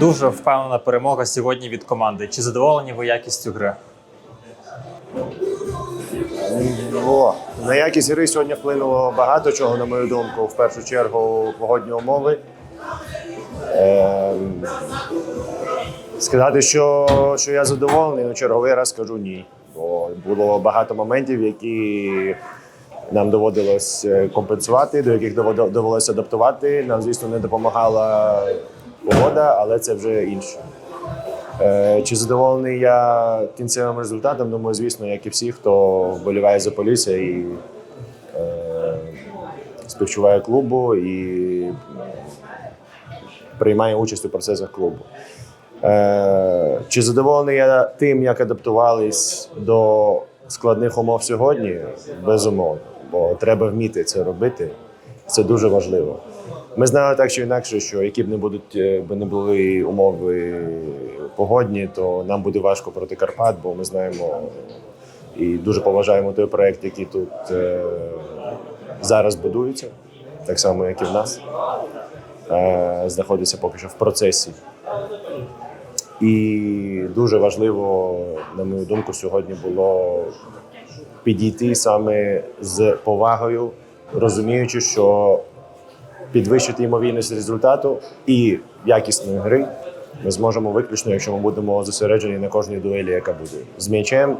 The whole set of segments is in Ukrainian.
Дуже впевнена перемога сьогодні від команди. Чи задоволені ви якістю гри? О, на якість гри сьогодні вплинуло багато чого, на мою думку. В першу чергу погодні умови. Ем, сказати, що, що я задоволений, ну черговий раз скажу ні. Бо було багато моментів, які нам доводилось е, компенсувати, до яких довелося адаптувати. Нам, звісно, не допомагала погода, але це вже інше. Е, Чи задоволений я кінцевим результатом? Думаю, звісно, як і всі, хто вболіває за полісся і е, співчуває клубу і приймає участь у процесах клубу. Е, чи задоволений я тим, як адаптувались до складних умов сьогодні? Безумовно, бо треба вміти це робити. Це дуже важливо. Ми знали так чи інакше, що які б не будуть е, би не були умови погодні, то нам буде важко проти Карпат, бо ми знаємо і дуже поважаємо той проект, який тут е, зараз будується, так само, як і в нас. Е, знаходиться поки що в процесі. І дуже важливо, на мою думку, сьогодні було підійти саме з повагою, розуміючи, що підвищити ймовірність результату і якісної гри ми зможемо виключно, якщо ми будемо зосереджені на кожній дуелі, яка буде з м'ячем,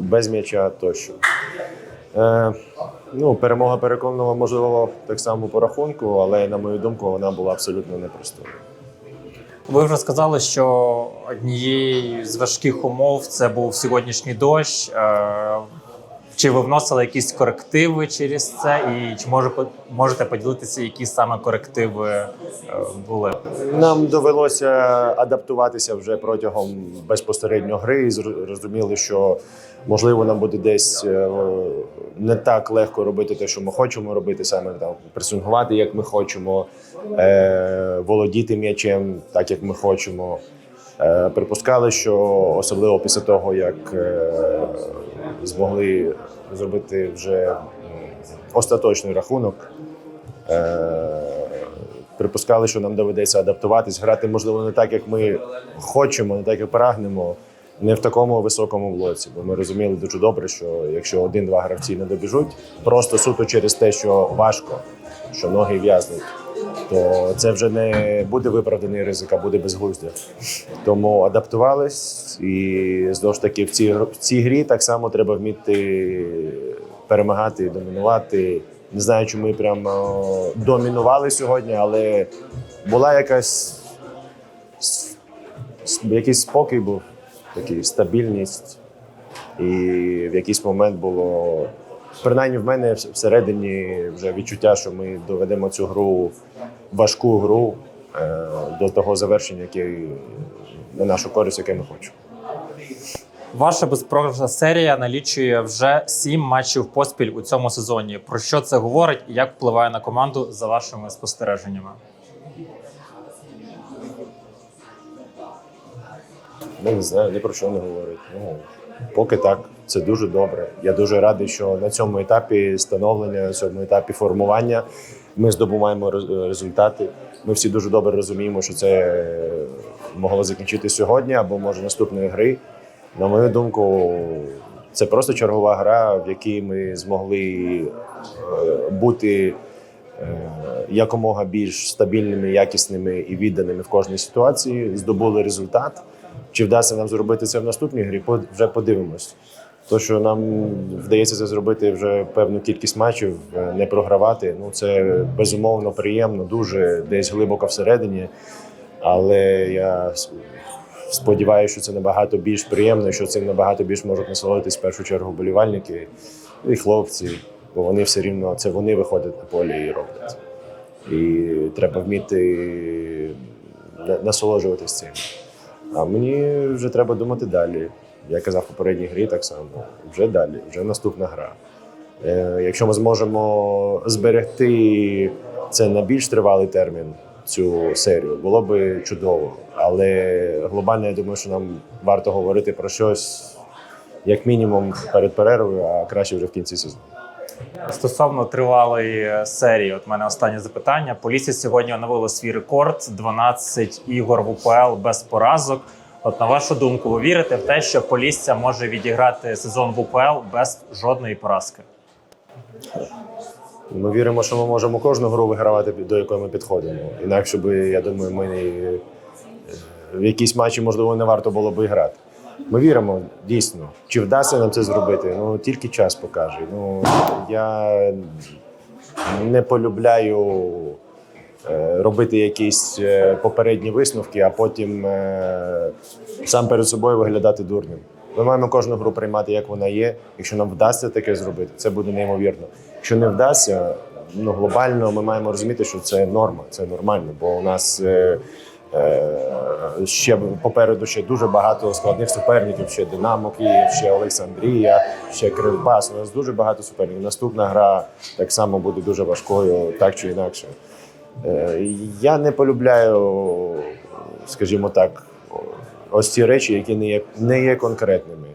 без м'яча тощо. Е, ну, перемога переконувала, можливо, так само по рахунку, але на мою думку, вона була абсолютно непростою. Ви вже сказали, що однією з важких умов це був сьогоднішній дощ. Чи ви вносили якісь корективи через це? І чи може, можете поділитися, які саме корективи е, були? Нам довелося адаптуватися вже протягом безпосередньо гри. і зр- Розуміли, що можливо нам буде десь е, не так легко робити те, що ми хочемо робити, саме там пресингувати, як ми хочемо, е, володіти м'ячем, так як ми хочемо. Припускали, що особливо після того, як змогли зробити вже остаточний рахунок. Е, Припускали, що нам доведеться адаптуватись, грати, можливо, не так, як ми хочемо, не так, як прагнемо, не в такому високому блоці. Бо ми розуміли дуже добре, що якщо один-два гравці не добіжуть, просто суто через те, що важко, що ноги в'язнуть, то це вже не буде виправданий ризик, а буде безглуздя. Тому адаптувались, і знову ж таки в цій, в цій грі так само треба вміти перемагати, домінувати. Не знаю, чи ми прямо домінували сьогодні, але була якась якийсь спокій був, такий стабільність. І в якийсь момент було, принаймні в мене всередині вже відчуття, що ми доведемо цю гру, важку гру е, до того завершення, яке на нашу користь, яке ми хочемо. Ваша безпрограшна серія налічує вже сім матчів поспіль у цьому сезоні. Про що це говорить і як впливає на команду за вашими спостереженнями? Ну, не знаю, ні про що не говорить. Ну, поки так, це дуже добре. Я дуже радий, що на цьому етапі становлення, на цьому етапі формування ми здобуваємо результати. Ми всі дуже добре розуміємо, що це е, могло закінчити сьогодні або може наступної гри. На мою думку, це просто чергова гра, в якій ми змогли е, бути е, якомога більш стабільними, якісними і відданими в кожній ситуації. Здобули результат. Чи вдасться нам зробити це в наступній грі? Вже подивимось. То, що нам вдається це зробити вже певну кількість матчів, е, не програвати. Ну це безумовно приємно, дуже десь глибоко всередині. Але я сподіваюся, що це набагато більш приємно, що цим набагато більш можуть насолодитись в першу чергу болівальники і хлопці, бо вони все рівно це вони виходять на полі і роблять. І треба вміти на- насолоджуватись цим. А мені вже треба думати далі. Я казав в попередній грі так само. Вже далі, вже наступна гра. Е, якщо ми зможемо зберегти це на більш тривалий термін, цю серію, було би чудово. Але глобально я думаю, що нам варто говорити про щось як мінімум перед перервою, а краще вже в кінці сезону. Стосовно тривалої серії, от мене останнє запитання. Полісся сьогодні оновила свій рекорд 12 ігор в УПЛ без поразок. От на вашу думку, ви вірите в те, що Полісся може відіграти сезон в УПЛ без жодної поразки? Ми віримо, що ми можемо кожну гру вигравати, до якої ми підходимо. Інакше би, я думаю, ми е, в якісь матчі, можливо, не варто було би грати. Ми віримо дійсно. Чи вдасться нам це зробити? Ну тільки час покаже. Ну я не полюбляю е, робити якісь е, попередні висновки, а потім е, сам перед собою виглядати дурним. Ми маємо кожну гру приймати, як вона є. Якщо нам вдасться таке зробити, це буде неймовірно. Якщо не вдасться, ну глобально ми маємо розуміти, що це норма, це нормально, бо у нас. Е, Ще попереду ще дуже багато складних суперників. Ще Динамо Київ, ще Олександрія, ще Кривбас. У нас дуже багато суперників. Наступна гра так само буде дуже важкою, так чи інакше. Е, Я не полюбляю, скажімо так, ось ці речі, які не є, не є конкретними.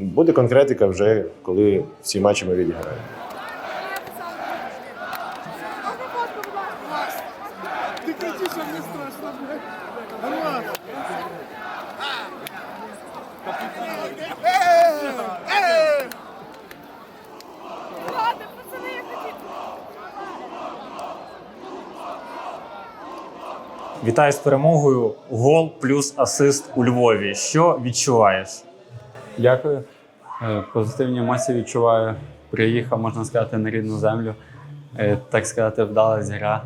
Буде конкретика вже, коли всі матчі ми відіграємо. Вітаю з перемогою. Гол плюс асист у Львові. Що відчуваєш? Дякую. Е, Позитивні емоції відчуваю. Приїхав, можна сказати, на рідну землю. Е, Так сказати, вдалась гра.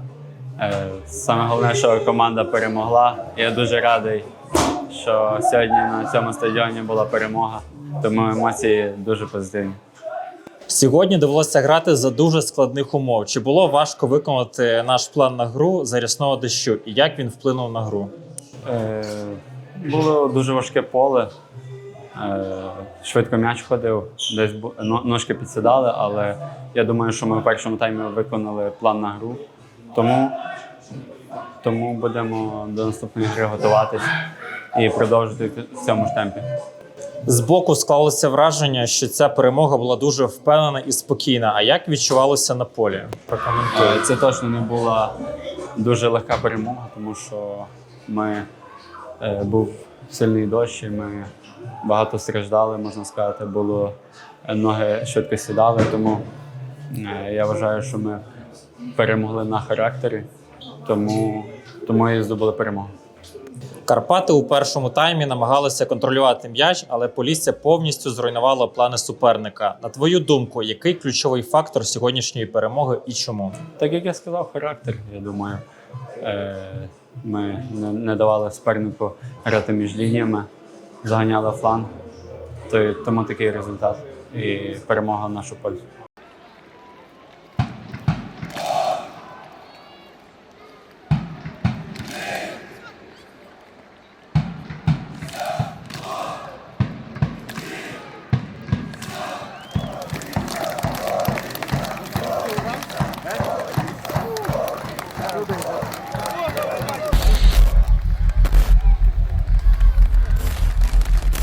Е, Саме головне, що команда перемогла. Я дуже радий, що сьогодні на цьому стадіоні була перемога. Тому емоції дуже позитивні. Сьогодні довелося грати за дуже складних умов. Чи було важко виконати наш план на гру за рясного дощу? І як він вплинув на гру? Е, Було дуже важке поле. Е, Швидко м'яч ходив, десь ножки підсідали, але я думаю, що ми в першому таймі виконали план на гру. Тому, тому будемо до наступної гри готуватись і продовжувати в цьому ж темпі. Збоку склалося враження, що ця перемога була дуже впевнена і спокійна. А як відчувалося на полі? Прокоментуй. Е, Це точно не була дуже легка перемога, тому що ми е, був сильний дощ, і ми багато страждали, можна сказати, було е, ноги швидко сідали. Тому е, я вважаю, що ми перемогли на характері, тому, тому і здобули перемогу. Карпати у першому таймі намагалися контролювати м'яч, але Полісся повністю зруйнувало плани суперника. На твою думку, який ключовий фактор сьогоднішньої перемоги і чому? Так як я сказав, характер, я думаю. Е, Ми не, давали супернику грати між лініями, заганяли фланг. То, тому такий результат і перемога в нашу пользу.